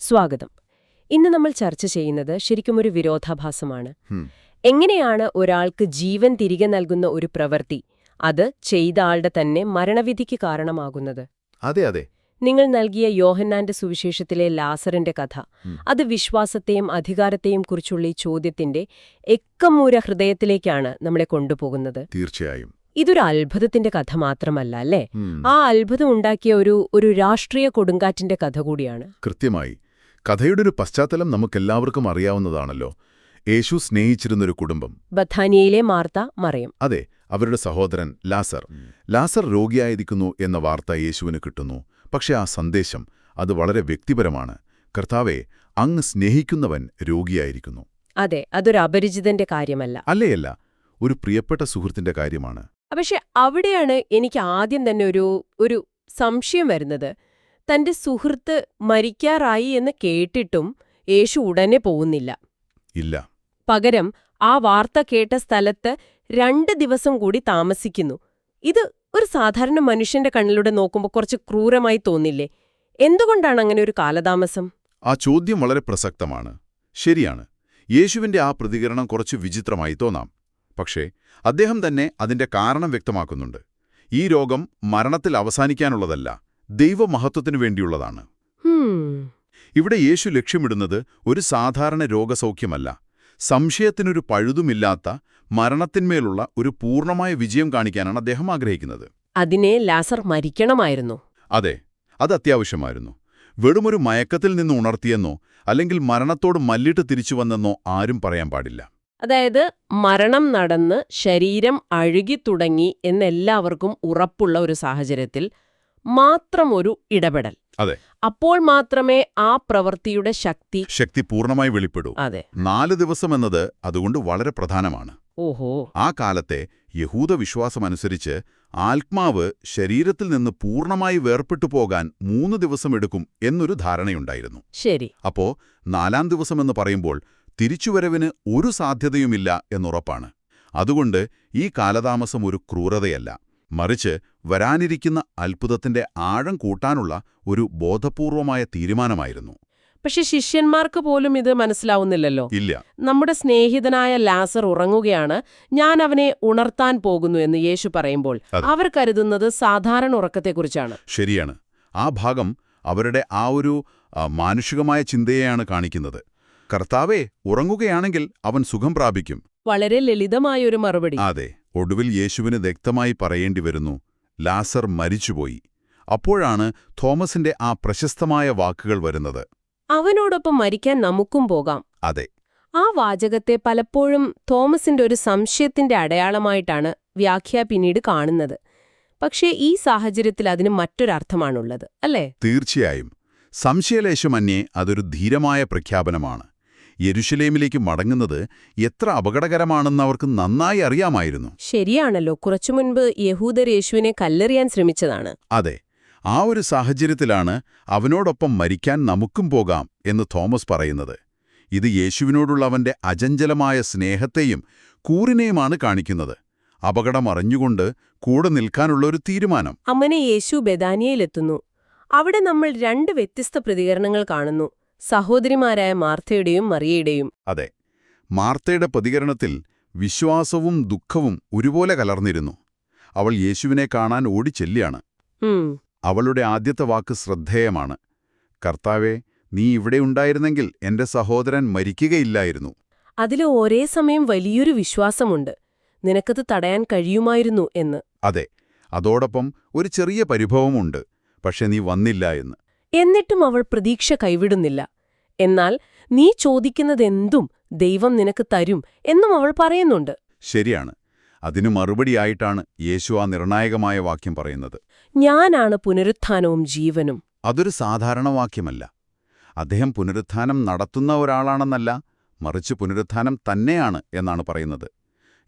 സ്വാഗതം. ഇന്ന് നമ്മൾ ചർച്ച ചെയ്യുന്നത് ശരിക്കും ഒരു വിരോധാഭാസമാണ്. എങ്ങനെയാണ് ഒരാൾക്ക് ജീവൻ തിരികെ നൽകുന്ന ഒരു പ്രവൃത്തി അത് ചെയ്ത ആളുടെ തന്നെ മരണവിധിക്ക് കാരണമാകുന്നത്? അതെ അതെ. നിങ്ങൾ നൽകിയ യോഹന്നാന്റെ സുവിശേഷത്തിലെ ലാസറിന്റെ കഥ അത് വിശ്വാസത്തെയും അധികാരത്തെയും കുറിച്ചുള്ള ഈ ചോദ്യത്തിന്റെ എക്കമൂര ഹൃദയത്തിലേക്കാണ് നമ്മളെ കൊണ്ടുപോകുന്നത്. തീർച്ചയായും. ഇതൊരു അത്ഭുതത്തിന്റെ കഥ മാത്രമല്ല അല്ലേ? ആ അത്ഭുതം ഉണ്ടാക്കിയ ഒരു ഒരു രാഷ്ട്രീയ കൊടുങ്കാറ്റിന്റെ കഥ കൂടിയാണ്. കൃത്യമായി. കഥയുടെ ഒരു പശ്ചാത്തലം നമുക്കെല്ലാവർക്കും അറിയാവുന്നതാണല്ലോ. യേശു സ്നേഹിച്ചിരുന്നൊരു കുടുംബം. ബഥാനിയയിലെ മാർത്ത മറയും. അതെ അവരുടെ സഹോദരൻ ലാസർ. ലാസർ രോഗിയായിരിക്കുന്നു എന്ന വാർത്ത യേശുവിന് കിട്ടുന്നു. പക്ഷെ ആ സന്ദേശം അത് വളരെ വ്യക്തിപരമാണ്. കർത്താവെ അങ്ങ് സ്നേഹിക്കുന്നവൻ രോഗിയായിരിക്കുന്നു. അതെ അതൊരു അപരിചിതന്റെ കാര്യമല്ല. അല്ലേയല്ല ഒരു പ്രിയപ്പെട്ട സുഹൃത്തിന്റെ കാര്യമാണ്. പക്ഷെ അവിടെയാണ് എനിക്ക് ആദ്യം തന്നെ ഒരു ഒരു സംശയം വരുന്നത്. തന്റെ സുഹൃത്ത് മരിക്കാറായി എന്ന് കേട്ടിട്ടും യേശു ഉടനെ പോകുന്നില്ല. ഇല്ല. പകരം ആ വാർത്ത കേട്ട സ്ഥലത്ത് രണ്ട് ദിവസം കൂടി താമസിക്കുന്നു. ഇത് ഒരു സാധാരണ മനുഷ്യന്റെ കണ്ണിലൂടെ നോക്കുമ്പോൾ കുറച്ച് ക്രൂരമായി തോന്നില്ലേ? എന്തുകൊണ്ടാണ് അങ്ങനെ ഒരു കാലതാമസം? ആ ചോദ്യം വളരെ പ്രസക്തമാണ്. ശരിയാണ്. യേശുവിന്റെ ആ പ്രതികരണം കുറച്ച് വിചിത്രമായി തോന്നാം. പക്ഷേ അദ്ദേഹം തന്നെ അതിന്റെ കാരണം വ്യക്തമാക്കുന്നുണ്ട്. ഈ രോഗം മരണത്തിൽ അവസാനിക്കാനുള്ളതല്ല. ദൈവമഹത്വത്തിനു വേണ്ടിയുള്ളതാണ്. ഇവിടെ യേശു ലക്ഷ്യമിടുന്നത് ഒരു സാധാരണ രോഗസൗഖ്യമല്ല. സംശയത്തിനൊരു പഴുതുമില്ലാത്ത മരണത്തിന്മേലുള്ള ഒരു പൂർണമായ വിജയം കാണിക്കാനാണ് അദ്ദേഹം ആഗ്രഹിക്കുന്നത്. അതിനെ ലാസർ മരിക്കണമായിരുന്നു. അതെ അത് അത്യാവശ്യമായിരുന്നു. വെറുമൊരു മയക്കത്തിൽ നിന്ന് ഉണർത്തിയെന്നോ അല്ലെങ്കിൽ മരണത്തോട് മല്ലിട്ട് തിരിച്ചുവന്നെന്നോ ആരും പറയാൻ പാടില്ല. അതായത് മരണം നടന്ന് ശരീരം അഴുകി അഴുകിത്തുടങ്ങി എന്നെല്ലാവർക്കും ഉറപ്പുള്ള ഒരു സാഹചര്യത്തിൽ മാത്രം ഒരു ഇടപെടൽ. അതെ. അപ്പോൾ മാത്രമേ ആ പ്രവൃത്തിയുടെ ശക്തി ശക്തി പൂർണമായി വെളിപ്പെടൂ. അതെ. നാല് ദിവസം എന്നത് അതുകൊണ്ട് വളരെ പ്രധാനമാണ്. ഓഹോ. ആ കാലത്തെ യഹൂദ വിശ്വാസമനുസരിച്ച് ആത്മാവ് ശരീരത്തിൽ നിന്ന് പൂർണമായി വേർപെട്ടു പോകാൻ മൂന്ന് ദിവസം എടുക്കും എന്നൊരു ധാരണയുണ്ടായിരുന്നു. ശരി. അപ്പോ നാലാം ദിവസമെന്ന് പറയുമ്പോൾ തിരിച്ചുവരവിന് ഒരു സാധ്യതയുമില്ല എന്നുറപ്പാണ്. അതുകൊണ്ട് ഈ കാലതാമസം ഒരു ക്രൂരതയല്ല. മറിച്ച് വരാനിരിക്കുന്ന അത്ഭുതത്തിന്റെ ആഴം കൂട്ടാനുള്ള ഒരു ബോധപൂർവമായ തീരുമാനമായിരുന്നു. പക്ഷെ ശിഷ്യന്മാർക്ക് പോലും ഇത് മനസ്സിലാവുന്നില്ലല്ലോ. ഇല്ല. നമ്മുടെ സ്നേഹിതനായ ലാസർ ഉറങ്ങുകയാണ് ഞാൻ അവനെ ഉണർത്താൻ പോകുന്നു എന്ന് യേശു പറയുമ്പോൾ അവർ കരുതുന്നത് സാധാരണ ഉറക്കത്തെക്കുറിച്ചാണ്. ശരിയാണ്. ആ ഭാഗം അവരുടെ ആ ഒരു മാനുഷികമായ ചിന്തയെയാണ് കാണിക്കുന്നത്. കർത്താവെ ഉറങ്ങുകയാണെങ്കിൽ അവൻ സുഖം പ്രാപിക്കും. വളരെ ലളിതമായ ഒരു മറുപടി. അതെ. ഒടുവിൽ യേശുവിന് വ്യക്തമായി പറയേണ്ടി വരുന്നു ലാസർ മരിച്ചുപോയി. അപ്പോഴാണ് തോമസിന്റെ ആ പ്രശസ്തമായ വാക്കുകൾ വരുന്നത്. അവനോടൊപ്പം മരിക്കാൻ നമുക്കും പോകാം. അതെ. ആ വാചകത്തെ പലപ്പോഴും തോമസിന്റെ ഒരു സംശയത്തിന്റെ അടയാളമായിട്ടാണ് വ്യാഖ്യ പിന്നീട് കാണുന്നത്. പക്ഷേ ഈ സാഹചര്യത്തിൽ അതിന് മറ്റൊരർത്ഥമാണുള്ളത് അല്ലേ? തീർച്ചയായും. സംശയലേശമന്യേ അതൊരു ധീരമായ പ്രഖ്യാപനമാണ്. യെരുഷലേമിലേക്ക് മടങ്ങുന്നത് എത്ര അപകടകരമാണെന്ന് അവർക്ക് നന്നായി അറിയാമായിരുന്നു. ശരിയാണല്ലോ. കുറച്ചു മുൻപ് യഹൂദർ യേശുവിനെ കല്ലെറിയാൻ ശ്രമിച്ചതാണ്. അതെ. ആ ഒരു സാഹചര്യത്തിലാണ് അവനോടൊപ്പം മരിക്കാൻ നമുക്കും പോകാം എന്ന് തോമസ് പറയുന്നത്. ഇത് യേശുവിനോടുള്ള അവന്റെ അജഞ്ചലമായ സ്നേഹത്തെയും കൂറിനെയുമാണ് കാണിക്കുന്നത്. അപകടം അറിഞ്ഞുകൊണ്ട് കൂടെ നിൽക്കാനുള്ള ഒരു തീരുമാനം. അങ്ങനെ യേശു ബദാനിയയിലെത്തുന്നു. അവിടെ നമ്മൾ രണ്ട് വ്യത്യസ്ത പ്രതികരണങ്ങൾ കാണുന്നു. സഹോദരിമാരായ മാർത്തയുടെയും മറിയയുടെയും. അതെ മാർത്തയുടെ പ്രതികരണത്തിൽ വിശ്വാസവും ദുഃഖവും ഒരുപോലെ കലർന്നിരുന്നു. അവൾ യേശുവിനെ കാണാൻ ഓടിച്ചെല്ലിയാണ് അവളുടെ ആദ്യത്തെ വാക്ക് ശ്രദ്ധേയമാണ്. കർത്താവെ നീ ഇവിടെ ഉണ്ടായിരുന്നെങ്കിൽ എന്റെ സഹോദരൻ മരിക്കുകയില്ലായിരുന്നു. അതിൽ ഒരേ സമയം വലിയൊരു വിശ്വാസമുണ്ട്. നിനക്കത് തടയാൻ കഴിയുമായിരുന്നു എന്ന്. അതെ അതോടൊപ്പം ഒരു ചെറിയ പരിഭവമുണ്ട്. പക്ഷെ നീ വന്നില്ല എന്ന്. എന്നിട്ടും അവൾ പ്രതീക്ഷ കൈവിടുന്നില്ല. എന്നാൽ നീ ചോദിക്കുന്നതെന്തും ദൈവം നിനക്ക് തരും എന്നും അവൾ പറയുന്നുണ്ട്. ശരിയാണ്. അതിനു മറുപടിയായിട്ടാണ് യേശു ആ നിർണായകമായ വാക്യം പറയുന്നത്. ഞാനാണ് പുനരുത്ഥാനവും ജീവനും. അതൊരു സാധാരണ വാക്യമല്ല. അദ്ദേഹം പുനരുത്ഥാനം നടത്തുന്ന ഒരാളാണെന്നല്ല മറിച്ച് പുനരുത്ഥാനം തന്നെയാണ് എന്നാണ് പറയുന്നത്.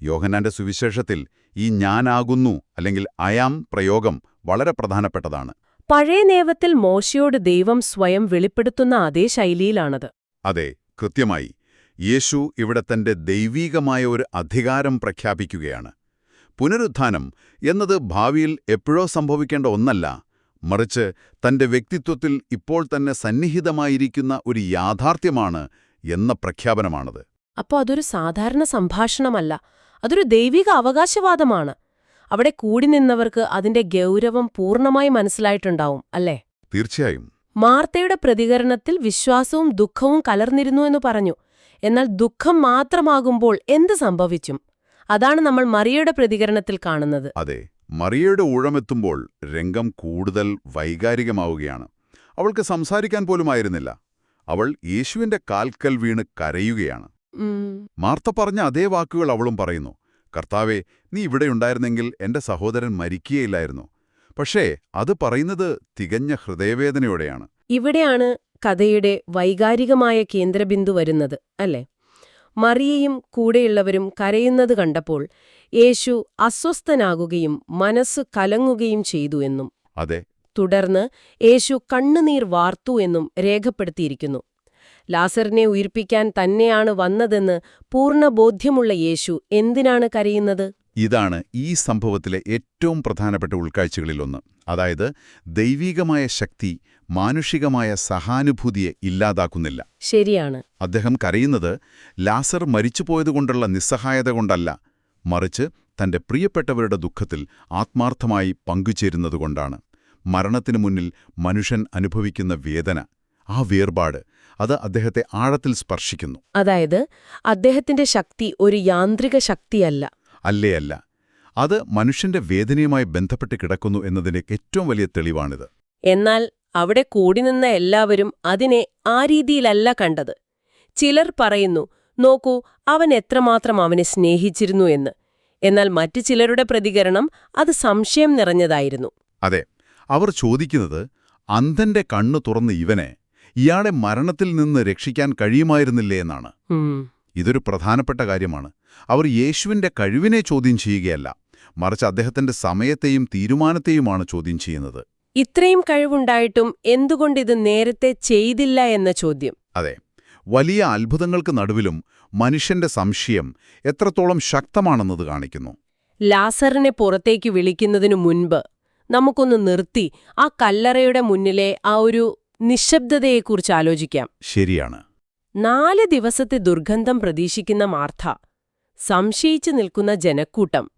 യോഹനാന്റെ സുവിശേഷത്തിൽ ഈ ഞാനാകുന്നു അല്ലെങ്കിൽ അയാം പ്രയോഗം വളരെ പ്രധാനപ്പെട്ടതാണ്. പഴയ നിയമത്തിൽ മോശയോട് ദൈവം സ്വയം വെളിപ്പെടുത്തുന്ന അതേ ശൈലിയിലാണത്. അതെ കൃത്യമായി. യേശു ഇവിടെ തന്റെ ദൈവീകമായ ഒരു അധികാരം പ്രഖ്യാപിക്കുകയാണ്. പുനരുത്ഥാനം എന്നത് ഭാവിയിൽ എപ്പോഴോ സംഭവിക്കേണ്ട ഒന്നല്ല മറിച്ച് തന്റെ വ്യക്തിത്വത്തിൽ ഇപ്പോൾ തന്നെ സന്നിഹിതമായിരിക്കുന്ന ഒരു യാഥാർത്ഥ്യമാണ് എന്ന പ്രഖ്യാപനമാണത്. അപ്പോൾ അതൊരു സാധാരണ സംഭാഷണമല്ല അതൊരു ദൈവിക അവകാശവാദമാണ്. അവിടെ കൂടി നിന്നവർക്ക് അതിന്റെ ഗൗരവം പൂർണമായി മനസ്സിലായിട്ടുണ്ടാവും അല്ലേ? തീർച്ചയായും. മാർത്തയുടെ പ്രതികരണത്തിൽ വിശ്വാസവും ദുഃഖവും കലർന്നിരുന്നു എന്ന് പറഞ്ഞു. എന്നാൽ ദുഃഖം മാത്രമാകുമ്പോൾ എന്ത് സംഭവിക്കും അതാണ് നമ്മൾ മറിയയുടെ പ്രതികരണത്തിൽ കാണുന്നത്. അതെ മറിയയുടെ ഊഴമെത്തുമ്പോൾ രംഗം കൂടുതൽ വൈകാരികമാവുകയാണ്. അവൾക്ക് സംസാരിക്കാൻ പോലുമായിരുന്നില്ല അവൾ യേശുവിന്റെ കാൽക്കൽ വീണ് കരയുകയാണ്. മാർത്ത പറഞ്ഞ അതേ വാക്കുകൾ അവളും പറയുന്നു. കർത്താവെ നീ ഇവിടെ ഉണ്ടായിരുന്നെങ്കിൽ എന്റെ സഹോദരൻ മരിക്കുകയില്ലായിരുന്നു. പക്ഷേ അത് പറയുന്നത് തികഞ്ഞ ഹൃദയവേദനയോടെയാണ്. ഇവിടെയാണ് കഥയുടെ വൈകാരികമായ കേന്ദ്രബിന്ദു വരുന്നത് അല്ലേ? മറിയയും കൂടെയുള്ളവരും കരയുന്നത് കണ്ടപ്പോൾ യേശു അസ്വസ്ഥനാകുകയും മനസ്സ് കലങ്ങുകയും ചെയ്തു എന്നും അതെ. തുടർന്ന് യേശു കണ്ണുനീർ വാർത്തു എന്നും രേഖപ്പെടുത്തിയിരിക്കുന്നു. ലാസറിനെ ഉയിർപ്പിക്കാൻ തന്നെയാണ് വന്നതെന്ന് പൂർണ ബോധ്യമുള്ള യേശു എന്തിനാണ് കരയുന്നത്? ഇതാണ് ഈ സംഭവത്തിലെ ഏറ്റവും പ്രധാനപ്പെട്ട ഉൾക്കാഴ്ചകളിലൊന്ന്. അതായത് ദൈവീകമായ ശക്തി മാനുഷികമായ സഹാനുഭൂതിയെ ഇല്ലാതാക്കുന്നില്ല. ശരിയാണ്. അദ്ദേഹം കരയുന്നത് ലാസർ മരിച്ചുപോയതുകൊണ്ടുള്ള നിസ്സഹായത കൊണ്ടല്ല മറിച്ച് തന്റെ പ്രിയപ്പെട്ടവരുടെ ദുഃഖത്തിൽ ആത്മാർത്ഥമായി പങ്കുചേരുന്നതുകൊണ്ടാണ്. മരണത്തിനു മുന്നിൽ മനുഷ്യൻ അനുഭവിക്കുന്ന വേദന ആ വേർപാട് അത് അദ്ദേഹത്തെ ആഴത്തിൽ സ്പർശിക്കുന്നു. അതായത് അദ്ദേഹത്തിന്റെ ശക്തി ഒരു യാന്ത്രിക ശക്തിയല്ല. അല്ലേ അല്ല. അത് മനുഷ്യന്റെ വേദനയുമായി ബന്ധപ്പെട്ട് കിടക്കുന്നു എന്നതിന്റെ ഏറ്റവും വലിയ തെളിവാണിത്. എന്നാൽ അവിടെ കൂടി നിന്ന എല്ലാവരും അതിനെ ആ രീതിയിലല്ല കണ്ടത്. ചിലർ പറയുന്നു നോക്കൂ അവൻ എത്രമാത്രം അവനെ സ്നേഹിച്ചിരുന്നു എന്ന്. എന്നാൽ മറ്റു ചിലരുടെ പ്രതികരണം അത് സംശയം നിറഞ്ഞതായിരുന്നു. അതെ അവർ ചോദിക്കുന്നത് അന്ധന്റെ കണ്ണു തുറന്ന് ഇവനെ ഇയാളെ മരണത്തിൽ നിന്ന് രക്ഷിക്കാൻ കഴിയുമായിരുന്നില്ലേ എന്നാണ്. ഇതൊരു പ്രധാനപ്പെട്ട കാര്യമാണ്. അവർ യേശുവിന്റെ കഴിവിനെ ചോദ്യം ചെയ്യുകയല്ല മറിച്ച് അദ്ദേഹത്തിന്റെ സമയത്തെയും തീരുമാനത്തെയുമാണ് ചോദ്യം ചെയ്യുന്നത്. ഇത്രയും കഴിവുണ്ടായിട്ടും ഇത് നേരത്തെ ചെയ്തില്ല എന്ന ചോദ്യം. അതെ വലിയ അത്ഭുതങ്ങൾക്ക് നടുവിലും മനുഷ്യന്റെ സംശയം എത്രത്തോളം ശക്തമാണെന്നത് കാണിക്കുന്നു. ലാസറിനെ പുറത്തേക്ക് വിളിക്കുന്നതിനു മുൻപ് നമുക്കൊന്ന് നിർത്തി ആ കല്ലറയുടെ മുന്നിലെ ആ ഒരു നിശബ്ദതയെക്കുറിച്ച് ആലോചിക്കാം. ശരിയാണ്. നാല് ദിവസത്തെ ദുർഗന്ധം പ്രതീക്ഷിക്കുന്ന മാർത്ഥ സംശയിച്ചു നിൽക്കുന്ന ജനക്കൂട്ടം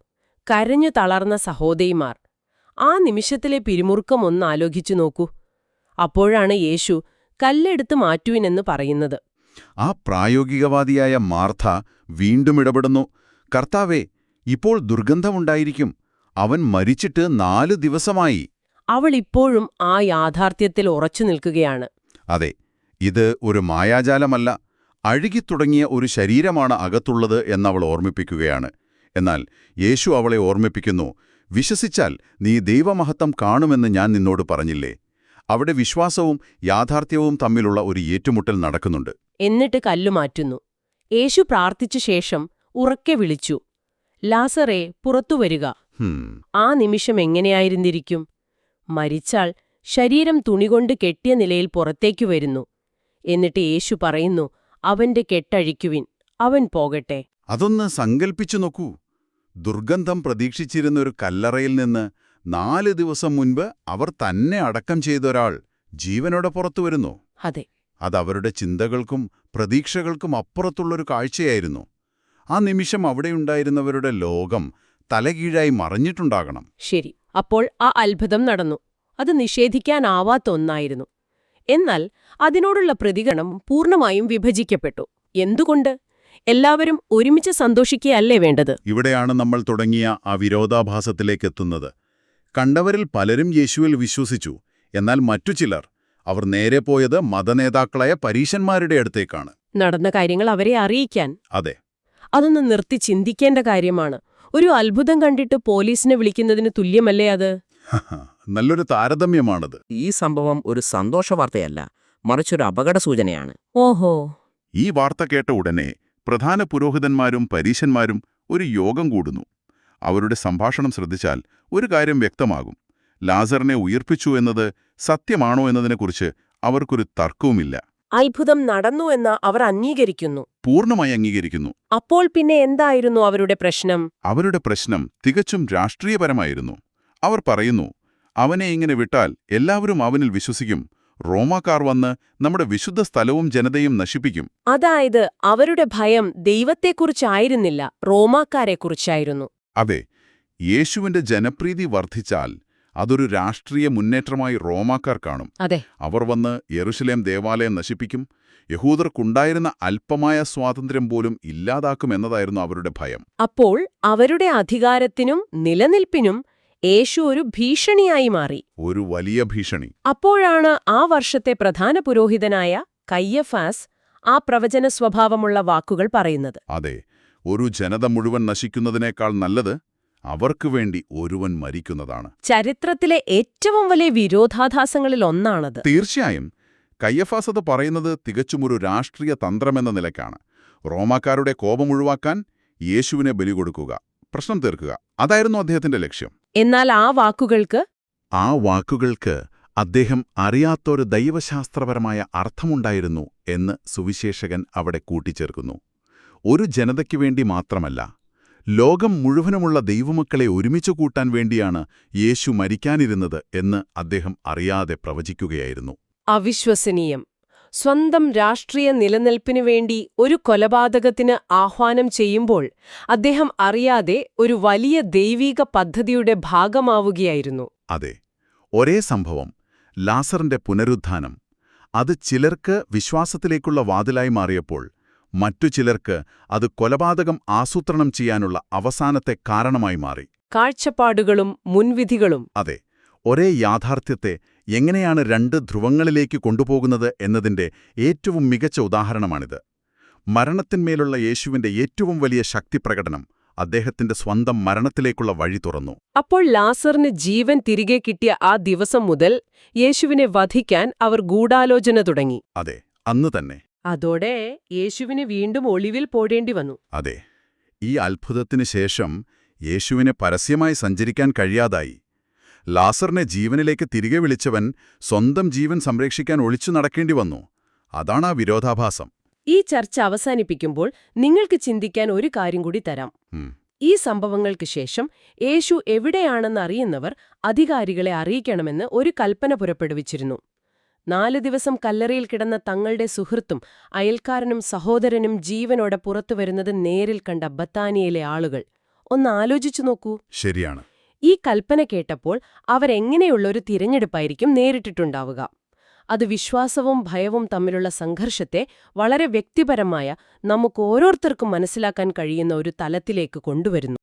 കരഞ്ഞു തളർന്ന സഹോദയിമാർ ആ നിമിഷത്തിലെ പിരിമുറുക്കം ഒന്ന് ആലോചിച്ചു നോക്കൂ. അപ്പോഴാണ് യേശു കല്ലെടുത്ത് മാറ്റുവിനെന്ന് പറയുന്നത്. ആ പ്രായോഗികവാദിയായ മാർത്ഥ വീണ്ടും ഇടപെടുന്നു. കർത്താവേ ഇപ്പോൾ ദുർഗന്ധമുണ്ടായിരിക്കും അവൻ മരിച്ചിട്ട് നാലു ദിവസമായി. അവൾ ഇപ്പോഴും ആ യാഥാർത്ഥ്യത്തിൽ ഉറച്ചു നിൽക്കുകയാണ്. അതെ ഇത് ഒരു മായാജാലമല്ല അഴുകിത്തുടങ്ങിയ ഒരു ശരീരമാണ് അകത്തുള്ളത് എന്നവൾ ഓർമ്മിപ്പിക്കുകയാണ്. എന്നാൽ യേശു അവളെ ഓർമ്മിപ്പിക്കുന്നു വിശ്വസിച്ചാൽ നീ ദൈവമഹത്വം കാണുമെന്ന് ഞാൻ നിന്നോട് പറഞ്ഞില്ലേ? അവിടെ വിശ്വാസവും യാഥാർത്ഥ്യവും തമ്മിലുള്ള ഒരു ഏറ്റുമുട്ടൽ നടക്കുന്നുണ്ട്. എന്നിട്ട് കല്ലുമാറ്റുന്നു യേശു പ്രാർത്ഥിച്ച ശേഷം ഉറക്കെ വിളിച്ചു ലാസറേ പുറത്തുവരിക ആ നിമിഷം എങ്ങനെയായിരുന്നിരിക്കും? മരിച്ചാൽ ശരീരം തുണികൊണ്ട് കെട്ടിയ നിലയിൽ പുറത്തേക്കു വരുന്നു. എന്നിട്ട് യേശു പറയുന്നു അവന്റെ കെട്ടഴിക്കുവിൻ അവൻ പോകട്ടെ. അതൊന്ന് സങ്കൽപ്പിച്ചു നോക്കൂ. ദുർഗന്ധം പ്രതീക്ഷിച്ചിരുന്ന ഒരു കല്ലറയിൽ നിന്ന് നാല് ദിവസം മുൻപ് അവർ തന്നെ അടക്കം ചെയ്ത ഒരാൾ ജീവനോടെ പുറത്തു വരുന്നു. അതെ. അതവരുടെ ചിന്തകൾക്കും പ്രതീക്ഷകൾക്കും അപ്പുറത്തുള്ളൊരു കാഴ്ചയായിരുന്നു. ആ നിമിഷം അവിടെയുണ്ടായിരുന്നവരുടെ ലോകം തലകീഴായി മറിഞ്ഞിട്ടുണ്ടാകണം. ശരി. അപ്പോൾ ആ അത്ഭുതം നടന്നു. അത് നിഷേധിക്കാനാവാത്ത ഒന്നായിരുന്നു. എന്നാൽ അതിനോടുള്ള പ്രതികരണം പൂർണമായും വിഭജിക്കപ്പെട്ടു. എന്തുകൊണ്ട്? എല്ലാവരും ഒരുമിച്ച് സന്തോഷിക്കുകയല്ലേ വേണ്ടത്? ഇവിടെയാണ് നമ്മൾ തുടങ്ങിയ ആ വിരോധാഭാസത്തിലേക്കെത്തുന്നത് കണ്ടവരിൽ പലരും യേശുവിൽ വിശ്വസിച്ചു. എന്നാൽ മറ്റു ചിലർ അവർ നേരെ പോയത് മതനേതാക്കളായ പരീശന്മാരുടെ അടുത്തേക്കാണ്. നടന്ന കാര്യങ്ങൾ അവരെ അറിയിക്കാൻ. അതെ. അതൊന്ന് നിർത്തി ചിന്തിക്കേണ്ട കാര്യമാണ്. ഒരു അത്ഭുതം കണ്ടിട്ട് പോലീസിനെ വിളിക്കുന്നതിന് തുല്യമല്ലേ അത്? നല്ലൊരു താരതമ്യമാണത്. ഈ സംഭവം ഒരു സന്തോഷ വാർത്തയല്ല മറിച്ചൊരു അപകട സൂചനയാണ്. ഓഹോ. ഈ വാർത്ത കേട്ട ഉടനെ പ്രധാന പുരോഹിതന്മാരും പരീശന്മാരും ഒരു യോഗം കൂടുന്നു. അവരുടെ സംഭാഷണം ശ്രദ്ധിച്ചാൽ ഒരു കാര്യം വ്യക്തമാകും. ലാസറിനെ ഉയർപ്പിച്ചു എന്നത് സത്യമാണോ എന്നതിനെക്കുറിച്ച് അവർക്കൊരു തർക്കവുമില്ല. അത്ഭുതം നടന്നു എന്ന് അവർ അംഗീകരിക്കുന്നു. പൂർണമായി അംഗീകരിക്കുന്നു. അപ്പോൾ പിന്നെ എന്തായിരുന്നു അവരുടെ പ്രശ്നം? അവരുടെ പ്രശ്നം തികച്ചും രാഷ്ട്രീയപരമായിരുന്നു. അവർ പറയുന്നു അവനെ ഇങ്ങനെ വിട്ടാൽ എല്ലാവരും അവനിൽ വിശ്വസിക്കും. റോമാക്കാർ വന്ന് നമ്മുടെ വിശുദ്ധ സ്ഥലവും ജനതയും നശിപ്പിക്കും. അതായത് അവരുടെ ഭയം ദൈവത്തെക്കുറിച്ചായിരുന്നില്ല റോമാക്കാരെക്കുറിച്ചായിരുന്നു. അതെ യേശുവിന്റെ ജനപ്രീതി വർദ്ധിച്ചാൽ അതൊരു രാഷ്ട്രീയ മുന്നേറ്റമായി റോമാക്കാർ കാണും. അതെ. അവർ വന്ന് യെറുശലേം ദേവാലയം നശിപ്പിക്കും. യഹൂദർക്കുണ്ടായിരുന്ന അല്പമായ സ്വാതന്ത്ര്യം പോലും ഇല്ലാതാക്കുമെന്നതായിരുന്നു അവരുടെ ഭയം. അപ്പോൾ അവരുടെ അധികാരത്തിനും നിലനിൽപ്പിനും യേശു ഒരു ഭീഷണിയായി മാറി. ഒരു വലിയ ഭീഷണി. അപ്പോഴാണ് ആ വർഷത്തെ പ്രധാന പുരോഹിതനായ കയ്യഫാസ് ആ പ്രവചന സ്വഭാവമുള്ള വാക്കുകൾ പറയുന്നത്. അതെ ഒരു ജനത മുഴുവൻ നശിക്കുന്നതിനേക്കാൾ നല്ലത് അവർക്ക് വേണ്ടി ഒരുവൻ മരിക്കുന്നതാണ്. ചരിത്രത്തിലെ ഏറ്റവും വലിയ വിരോധാഭാസങ്ങളിൽ ഒന്നാണത്. തീർച്ചയായും കയ്യഫാസത് പറയുന്നത് തികച്ചുമൊരു രാഷ്ട്രീയ തന്ത്രമെന്ന നിലയ്ക്കാണ് റോമാക്കാരുടെ കോപമൊഴിവാക്കാൻ യേശുവിനെ ബലി കൊടുക്കുക പ്രശ്നം തീർക്കുക അതായിരുന്നു അദ്ദേഹത്തിന്റെ ലക്ഷ്യം. എന്നാൽ ആ വാക്കുകൾക്ക്? ആ വാക്കുകൾക്ക് അദ്ദേഹം അറിയാത്തൊരു ദൈവശാസ്ത്രപരമായ അർത്ഥമുണ്ടായിരുന്നു എന്ന് സുവിശേഷകൻ അവിടെ കൂട്ടിച്ചേർക്കുന്നു. ഒരു ജനതയ്ക്കു വേണ്ടി മാത്രമല്ല ലോകം മുഴുവനുമുള്ള ദൈവമക്കളെ ഒരുമിച്ച് കൂട്ടാൻ വേണ്ടിയാണ് യേശു മരിക്കാനിരുന്നത് എന്ന് അദ്ദേഹം അറിയാതെ പ്രവചിക്കുകയായിരുന്നു. അവിശ്വസനീയം. സ്വന്തം രാഷ്ട്രീയ നിലനിൽപ്പിനു വേണ്ടി ഒരു കൊലപാതകത്തിന് ആഹ്വാനം ചെയ്യുമ്പോൾ അദ്ദേഹം അറിയാതെ ഒരു വലിയ ദൈവീക പദ്ധതിയുടെ ഭാഗമാവുകയായിരുന്നു. അതെ ഒരേ സംഭവം ലാസറിന്റെ പുനരുദ്ധാനം അത് ചിലർക്ക് വിശ്വാസത്തിലേക്കുള്ള വാതിലായി മാറിയപ്പോൾ മറ്റു ചിലർക്ക് അത് കൊലപാതകം ആസൂത്രണം ചെയ്യാനുള്ള അവസാനത്തെ കാരണമായി മാറി. കാഴ്ചപ്പാടുകളും മുൻവിധികളും അതെ ഒരേ യാഥാർത്ഥ്യത്തെ എങ്ങനെയാണ് രണ്ട് ധ്രുവങ്ങളിലേക്ക് കൊണ്ടുപോകുന്നത് എന്നതിന്റെ ഏറ്റവും മികച്ച ഉദാഹരണമാണിത്. മരണത്തിന്മേലുള്ള യേശുവിന്റെ ഏറ്റവും വലിയ ശക്തിപ്രകടനം അദ്ദേഹത്തിന്റെ സ്വന്തം മരണത്തിലേക്കുള്ള വഴി തുറന്നു. അപ്പോൾ ലാസറിന് ജീവൻ തിരികെ കിട്ടിയ ആ ദിവസം മുതൽ യേശുവിനെ വധിക്കാൻ അവർ ഗൂഢാലോചന തുടങ്ങി. അതെ അന്ന് തന്നെ. അതോടെ യേശുവിന് വീണ്ടും ഒളിവിൽ പോടേണ്ടി വന്നു. അതെ ഈ അത്ഭുതത്തിനു ശേഷം യേശുവിനെ പരസ്യമായി സഞ്ചരിക്കാൻ കഴിയാതായി. ലാസറിനെ ജീവനിലേക്ക് തിരികെ വിളിച്ചവൻ സ്വന്തം ജീവൻ സംരക്ഷിക്കാൻ ഒളിച്ചു നടക്കേണ്ടി വന്നു. അതാണ് ആ വിരോധാഭാസം. ഈ ചർച്ച അവസാനിപ്പിക്കുമ്പോൾ നിങ്ങൾക്ക് ചിന്തിക്കാൻ ഒരു കാര്യം കൂടി തരാം. ഈ സംഭവങ്ങൾക്ക് ശേഷം യേശു എവിടെയാണെന്ന് അറിയുന്നവർ അധികാരികളെ അറിയിക്കണമെന്ന് ഒരു കൽപ്പന പുറപ്പെടുവിച്ചിരുന്നു. നാല് ദിവസം കല്ലറയിൽ കിടന്ന തങ്ങളുടെ സുഹൃത്തും അയൽക്കാരനും സഹോദരനും ജീവനോടെ പുറത്തു വരുന്നത് നേരിൽ കണ്ട ബത്താനിയയിലെ ആളുകൾ. ഒന്ന് ആലോചിച്ചു നോക്കൂ. ശരിയാണ്. ഈ കൽപ്പന കേട്ടപ്പോൾ അവരെങ്ങനെയുള്ളൊരു തിരഞ്ഞെടുപ്പായിരിക്കും നേരിട്ടിട്ടുണ്ടാവുക. അത് വിശ്വാസവും ഭയവും തമ്മിലുള്ള സംഘർഷത്തെ വളരെ വ്യക്തിപരമായ നമുക്ക് ഓരോരുത്തർക്കും മനസ്സിലാക്കാൻ കഴിയുന്ന ഒരു തലത്തിലേക്ക് കൊണ്ടുവരുന്നു.